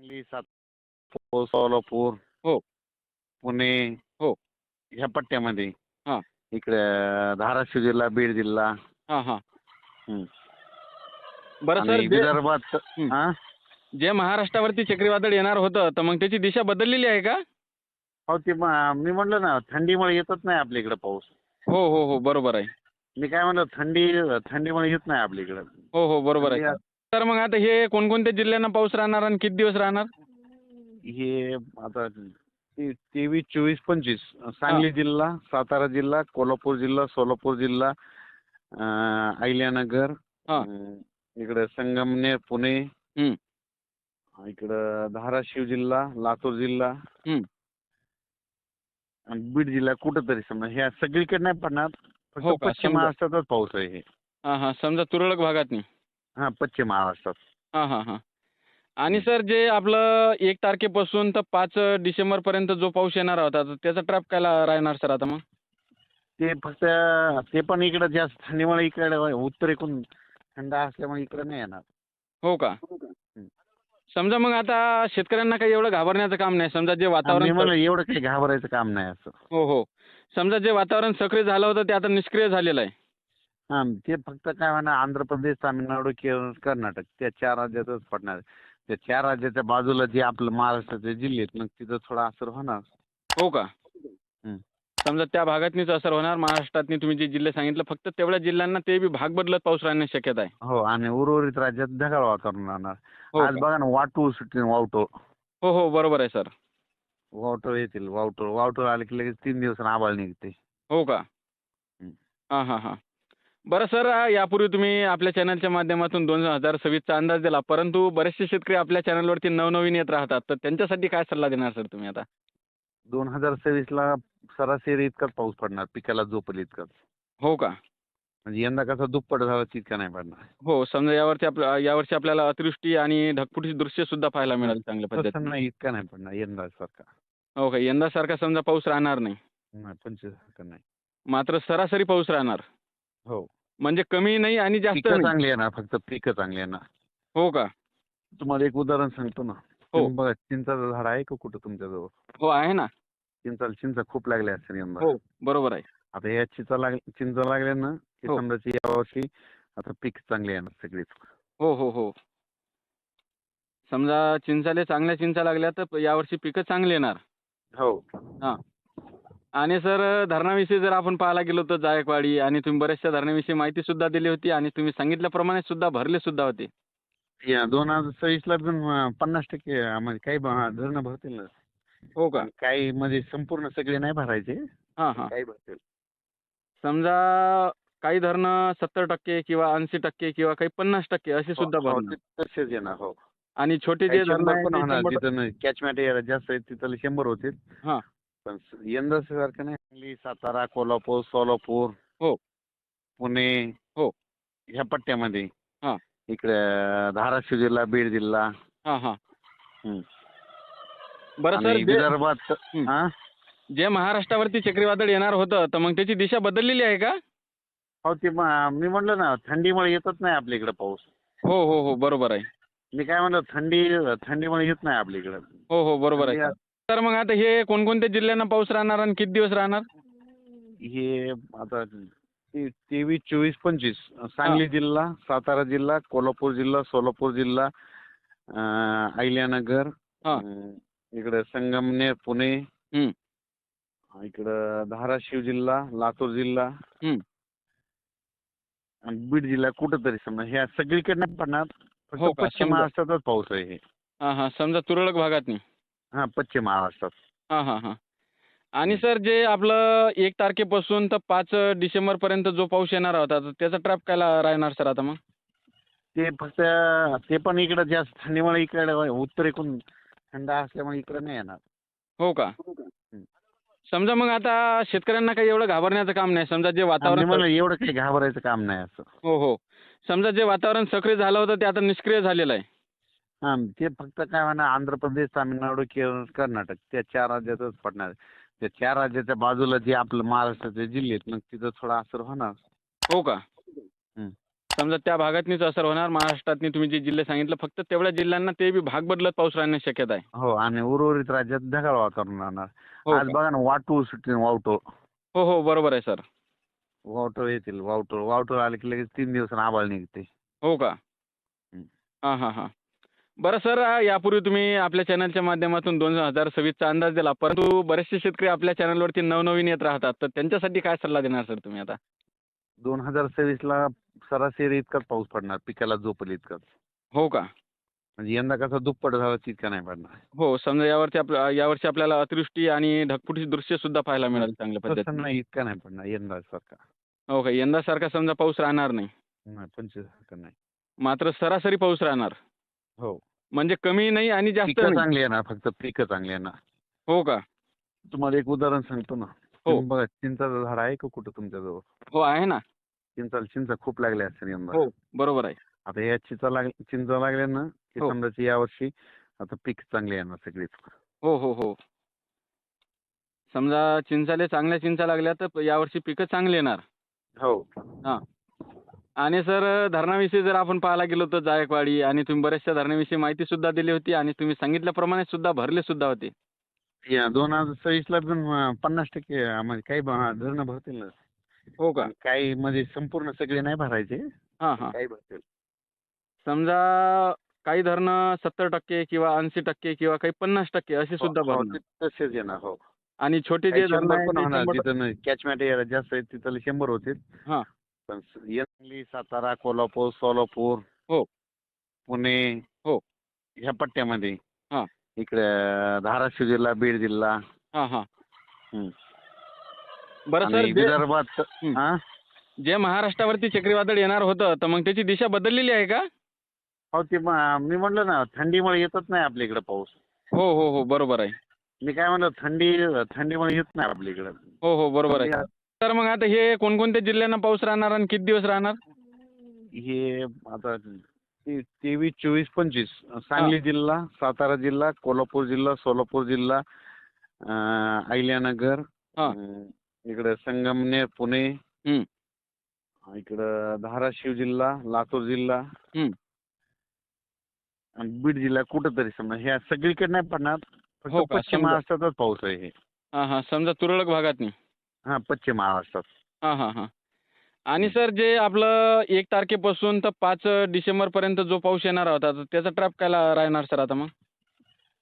सांगली सातारा सोलापूर हो. पुणे हो. ह्या पट्ट्यामध्ये हां. इकडे धाराशिव जिल्हा बीड जिल्हा हां हां हं. बरं सर आणि जे विदर्भात. हा जे महाराष्ट्रावरती चक्रीवादळ येणार होतं तर मग त्याची दिशा बदललेली आहे का हो ते म- मी म्हणलं ना थंडीमुळे येतच नाही आपल्या इकडे पाऊस हो हो हो बरोबर आहे मी काय म्हणलं थंडी थंडीमुळे येत नाही आपल्या इकडे हो हो बरोबर आहे तर मग आता हे कोणकोणत्या जिल्ह्यांना पाऊस राहणार आणि किती दिवस राहणार हे आता ते- तेवीस चोवीस पंचवीस सांगली जिल्हा सातारा जिल्हा कोल्हापूर जिल्हा सोलापूर जिल्हा अं, अहिल्यानगर हां. अं, इकडं संगमनेर पुणे हं. इकडं धाराशिव जिल्हा लातूर जिल्हा हं. आणि बीड जिल्हा कुठंतरी समजा ह्या सगळीकडे नाही पडणार हो फक्त का? पश्चिम समजा. महाराष्ट्रातच पाऊस आहे हे हां हां समजा तुरळक भागात नाही हा पश्चिम महाराष्ट्रात. हां हां हां. आणि सर जे आपलं एक तारखेपासून तर पाच डिसेंबरपर्यंत जो पाऊस येणार होता तर त्याचा ट्रॅप काय ला- राहणार सर आता मग? ते फक्त ते पण इकडं जास्त थंडीमुळे इकडे उत्तरेकडून थंड असल्यामुळे इकडे नाही येणार. हो का? हं. समजा मग आता शेतकऱ्यांना काही एवढं घाबरण्याचं काम नाही समजा जे वातावरण म्हणलं एवढं काही घाबरायचं काम नाही असं. हो हो. समजा जे वातावरण सक्रिय झालं होतं ते आता निष्क्रिय झालेलं आहे. हा ते फक्त काय म्हणा आंध्र प्रदेश तामिळनाडू केरळ कर्नाटक त्या चार राज्यातच पडणार. त्या चार राज्याच्या बाजूला जे आपलं महाराष्ट्राचे जिल्हे आहेत मग तिथं थोडा असर होणार. हो का. समजा त्या भागातनीच असर होणार महाराष्ट्रातनी तुम्ही जे जिल्हे सांगितलं फक्त तेवढ्या जिल्ह्यांना ते बी भाग बदलत पाऊस राहण्याची शक्यता आहे. हो आणि उर्वरित राज्यात ढगाळ वातावरण राहणार. हो आज का? बघा ना वाटूळ सुटतील वावटूळ हो हो बरोबर आहे सर. वावटूळ येतील वावटूळ वावटूळ आले की लगेच तीन दिवस आबाळ निघते. हो का? हं. हां हां हां. बरं सर यापूर्वी तुम्ही आपल्या चॅनलच्या माध्यमातून दोन हजार सव्वीसचा अंदाज दिला परंतु बरेचसे शेतकरी आपल्या चॅनलवरती नवनवीन येत राहतात. तर त्यांच्यासाठी काय सल्ला देणार सर तुम्ही आता? दोन हजार सव्वीस ला सरासरी इतकाच पाऊस पडणार पिकाला झोपल इतकाच. हो का? म्हणजे यंदा कसा दुप्पट झाला तितका नाही पडणार. हो समजा यावरती आपल्या यावर्षी आपल्याला अतिवृष्टी आणि ढगफुटीची दृश्य सुद्धा पाहायला मिळेल चांगल्या तसं पद्धतीने. नाही इतका नाही पडणार यंदा सारखा. हो का? यंदासारखा समजा पाऊस राहणार नाही. नाही पंचवीस सारखा नाही. मात्र सरासरी पाऊस राहणार. हो. म्हणजे कमी नाही आणि जास्त पिकं नाही. चांगली येणार फक्त पिकं चांगली येणार हो का? तुम्हाला एक उदाहरण सांगतो ना. हो. तुम्ही बघा चिंचाचं झाड आहे का कुठं तुमच्याजवळ? हो आहे ना. चिंचाला चिंचा खूप लागल्या असतील यंदा. हो बरोबर आहे. आता या चिंचा लाग चिंचा लागल्या ना की हो. समजायची यावर्षी आता पीक चांगली येणार सगळीच. हो हो हो. समजा चिंचाले चांगल्या चिंचा लागल्या तर यावर्षी पिकं चांगली येणार. हो. आणि सर धरणाविषयी जर आपण पाहायला गेलो तर जायकवाडी आणि तुम्ही बऱ्याचशा धरणाविषयी माहिती सुद्धा दिली होती आणि तुम्ही सांगितल्याप्रमाणे सुद्धा भरले सुद्धा होते. या दोन हजार सव्वीस ला पण अं, पन्नास टक्के अं, म्हणजे काही धरणं भरतील ना. हो का? काही म्हणजे संपूर्ण सगळे नाही भरायचे. हां हां. काही भरतील. समजा काही धरणं सत्तर टक्के किंवा ऐंशी टक्के किंवा काही पन्नास टक्के असे सुद्धा हो, हो, भरणार ते तसेच येणार हो. आणि छोटे जे काही धरणं शंभर आहे पण होणार कॅचमॅट एरिया जास्त आहे तिथं शंभर होतील. हां. पण स- यंदा सारखं नाही सांगली सातारा कोल्हापूर सोलापूर हो. पुणे हो. ह्या पट्ट्यामध्ये हां. इकडे धाराशिव जिल्हा बीड जिल्हा हां हां हं. बरं सर आणि जे- विदर्भात हं. हा जे महाराष्ट्रावरती चक्रीवादळ येणार होतं तर मग त्याची दिशा बदललेली आहे का हो ते म- मी म्हणलं ना थंडीमुळे येतच नाही आपल्या इकडे पाऊस हो हो हो बरोबर आहे मी काय म्हणलं थंडी थंडीमुळे येत नाही आपल्या इकडे हो हो बरोबर आहे तर मग आता हे कोणकोणत्या जिल्ह्यांना पाऊस राहणार आणि किती दिवस राहणार हे आता ते- तेवीस चोवीस पंचवीस सांगली जिल्हा सातारा जिल्हा कोल्हापूर जिल्हा सोलापूर जिल्हा अं, अहिल्यानगर हां. अं, इकडं संगमनेर पुणे. इकडं धाराशिव जिल्हा लातूर जिल्हा हं. आणि बीड जिल्हा कुठंतरी समजा ह्या सगळीकडे नाही पडणार फक्त हो का? पश्चिम समजा. महाराष्ट्रातच पाऊस आहे हे हां हां समजा तुरळक भागात नाही हा पश्चिम महाराष्ट्रात. हां हां हां. आणि सर जे आपलं एक तारखेपासून तर पाच डिसेंबरपर्यंत जो पाऊस येणार होता तर त्याचा ट्रॅप काय ला- राहणार सर आता मग? ते फक्त ते पण इकडं जास्त थंडीमुळे इकडे उत्तरेकडून थंड असल्यामुळे इकडे नाही येणार. हो का? हं. समजा मग आता शेतकऱ्यांना काही एवढं घाबरण्याचं काम नाही समजा जे मी वातावरण म्हणलं एवढं काही घाबरायचं काम नाही असं. हो हो. समजा जे वातावरण सक्रिय झालं होतं ते आता निष्क्रिय झालेलं आहे. हा ते फक्त काय म्हणा आंध्र प्रदेश तामिळनाडू केरळ कर्नाटक त्या चार राज्यातच पडणार. त्या चार राज्याच्या बाजूला जे आपलं महाराष्ट्राचे जिल्हे आहेत मग तिथं थोडा असर होणार. हो का? हं. समजा त्या भागातनीच असर होणार महाराष्ट्रातनी तुम्ही जे जिल्हे सांगितलं फक्त तेवढ्या जिल्ह्यांना ते बी भाग बदलत पाऊस राहण्याची शक्यता आहे. हो आणि उर्वरित राज्यात ढगाळ वातावरण राहणार. हो आज का? बघा ना वाटू सुटतील वावटो. हो हो बरोबर आहे सर. वावटो येतील वावटो वावटो आले की लगेच तीन दिवसानं आबाळ निघते. हो का. हां हां हां. बरं सर यापूर्वी तुम्ही आपल्या चॅनलच्या माध्यमातून दोन हजार सव्वीसचा अंदाज दिला. परंतु बरेचसे शेतकरी आपल्या चॅनलवरती नवनवीन येत राहतात. तर त्यांच्यासाठी काय सल्ला देणार सर तुम्ही आता? दोन हजार सव्वीस ला सरासरी इतकाच पाऊस पडणार पिकाला झोपल इतकाच. हो का? म्हणजे यंदा कसा दुप्पट झाला तितका नाही पडणार. हो समजा यावरती आपल्या यावर्षी आपल्याला अतिवृष्टी आणि ढगफुटी दृश्य सुद्धा पाहायला मिळाल चांगल्या तसं पद्धतीने. नाही इतका नाही पडणार यंदा सारखा. हो का? यंदासारखा समजा पाऊस राहणार नाही. नाही पंचवीस सारखा नाही. मात्र सरासरी पाऊस राहणार. हो. म्हणजे कमी नाही आणि जास्त पिकं नाही. चांगली येणार फक्त पिकं चांगली येणार हो का? तुम्हाला एक उदाहरण सांगतो ना. हो. तुम्ही बघा चिंचाचं झाड आहे का कुठं तुमच्याजवळ? हो आहे ना. चिंचाला चिंचा खूप लागल्या असतील यंदा. हो बरोबर आहे. आता या चिंचा लाग चिंचा लागल्या ना की हो. समजायची यावर्षी आता पीक चांगली येणार सगळीच. हो हो हो. समजा चिंचाले चांगल्या चिंचा लागल्या तर यावर्षी पिकं चांगली येणार. हो. आणि सर धरणाविषयी जर आपण पाहायला गेलो तर जायकवाडी आणि तुम्ही बऱ्याचशा धरणाविषयी माहिती सुद्धा दिली होती आणि तुम्ही सांगितल्याप्रमाणे सुद्धा भरले सुद्धा होते. या दोन हजार सव्वीस ला पण अं, पन्नास टक्के अं, म्हणजे काही ब- धरणं भरतील ना. हो का? काही म्हणजे संपूर्ण सगळे नाही भरायचे. हां हां. काही भरतील. समजा काही धरणं सत्तर टक्के किंवा ऐंशी टक्के किंवा काही पन्नास टक्के असे सुद्धा हो, भरणार. ते तसेच येणार हो. आणि छोटे जे काही धरणं शंभर आहेत पण होणार तिथं कॅचमेट एरिया जास्त आहे तिथं शंभर होतील. हां. पण सांगली सातारा कोल्हापूर सोलापूर हो. पुणे हो. ह्या पट्ट्यामध्ये हां. इकडे धाराशिव जिल्हा बीड जिल्हा हां हां हं. बरं सर आणि जे- विदर्भात. हा जे महाराष्ट्रावरती चक्रीवादळ येणार होतं तर मग त्याची दिशा बदललेली आहे का हो ते म- मी म्हणलं ना थंडीमुळे येतच नाही आपल्या इकडे पाऊस हो हो हो बरोबर आहे मी काय म्हणलं थंडी थंडीमुळे येत नाही आपल्या इकडे हो हो बरोबर आहे तर मग आता हे कोणकोणत्या जिल्ह्यांना पाऊस राहणार आणि किती दिवस राहणार हे आता ते- तेवीस चोवीस पंचवीस सांगली जिल्हा सातारा जिल्हा कोल्हापूर जिल्हा सोलापूर जिल्हा अं, अहिल्यानगर हा. अं, इकडं संगमनेर पुणे हं. इकडं धाराशिव जिल्हा लातूर जिल्हा हं. आणि बीड जिल्हा कुठं तरी समजा ह्या सगळीकडे नाही पडणार फक्त हो का? पश्चिम समजा. महाराष्ट्रातच पाऊस आहे हे हां हां समजा तुरळक भागात नाही हा पश्चिम महाराष्ट्रात. हां हां हां. आणि सर जे आपलं एक तारखेपासून तर पाच डिसेंबरपर्यंत जो पाऊस येणार होता तर त्याचा ट्रॅप काय ला- राहणार सर आता मग?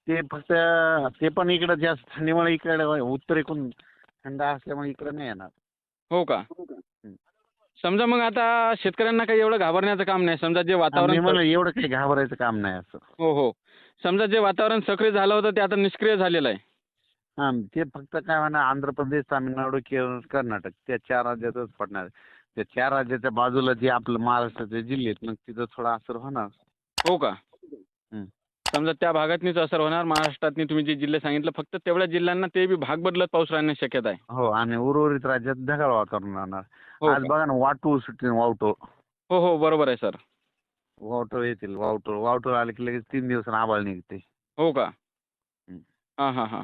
ते फक्त ते पण इकडं जास्त थंडीमुळे इकडे उत्तरेकडून थंड असल्यामुळे इकडे नाही येणार. हो का? हं. समजा मग आता शेतकऱ्यांना काही एवढं घाबरण्याचं काम नाही समजा जे मी वातावरण म्हणलं एवढं काही घाबरायचं काम नाही असं. हो हो. समजा जे वातावरण सक्रिय झालं होतं ते आता निष्क्रिय झालेलं आहे. हा ते फक्त काय म्हणा आंध्र प्रदेश तामिळनाडू केरळ कर्नाटक त्या चार राज्यातच पडणार. त्या चार राज्याच्या बाजूला जे आपलं महाराष्ट्राचे जिल्हे आहेत मग तिथं थोडा असर होणार. हो का. समजा त्या भागातनीच असर होणार महाराष्ट्रातनी तुम्ही जे जिल्हे सांगितलं फक्त तेवढ्या जिल्ह्यांना ते बी भाग बदलत पाऊस राहण्याची शक्यता आहे. हो आणि उर्वरित राज्यात ढगाळ वातावरण राहणार. हो आज का? बघा ना वाटू सुटतील वावटो. हो हो बरोबर आहे सर. वावटो येतील वावटो वावटो आले की लगेच तीन दिवसानं आबाळ निघते. हो का? हं. हां हां हां.